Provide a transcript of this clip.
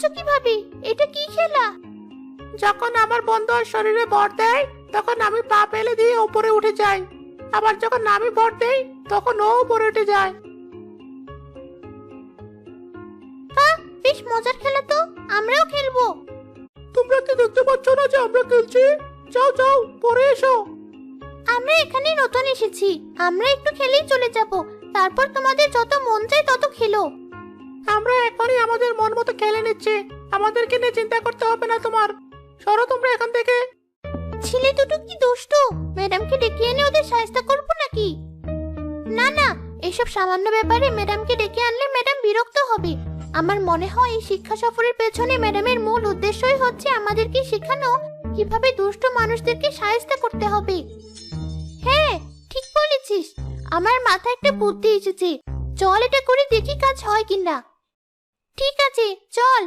জানছো কীভাবে? এটা কি খেলা? যখন আমার বন্ধু ওর শরীরে ভর দেয় তখন আমি পা ফেলে দিয়ে উপরে উঠে যাই। আবার যখন আমি ভর দেই তখন ও উপরে উঠে যায়। বেশ মজার খেলা তো। আমরাও খেলব। তোমরা কি দেখতে পাচ্ছ না যে আমরা খেলছি? যাও যাও পরে এসো। আমরা এখানে নতুন এসেছি। আমরা একটু খেলেই চলে যাব। তারপর তোমাদের যত মন চায় তত খেলো। আমরা এখনই আমাদের মন মতো আমাদেরকে নিয়ে চিন্তা করতে হবে না তোমার। সরো তোমরা এখান থেকে। ছেলে দুটো কি দুষ্টু ম্যাডামকে ডেকে এনে ওদের সাহায্য করব নাকি? না না, এসব সামান্য ব্যাপারে ম্যাডামকে ডেকে আনলে ম্যাডাম বিরক্ত হবে। আমার মনে হয় এই শিক্ষা সফরের পেছনে ম্যাডামের মূল উদ্দেশ্যই হচ্ছে আমাদেরকে শেখানো, কীভাবে দুষ্ট মানুষদেরকে সাহায্য করতে হবে। হ্যাঁ ঠিক বলেছিস। আমার মাথায় একটা বুদ্ধি এসেছে। চল এটা করে দেখি কাজ হয় কিনা। চল।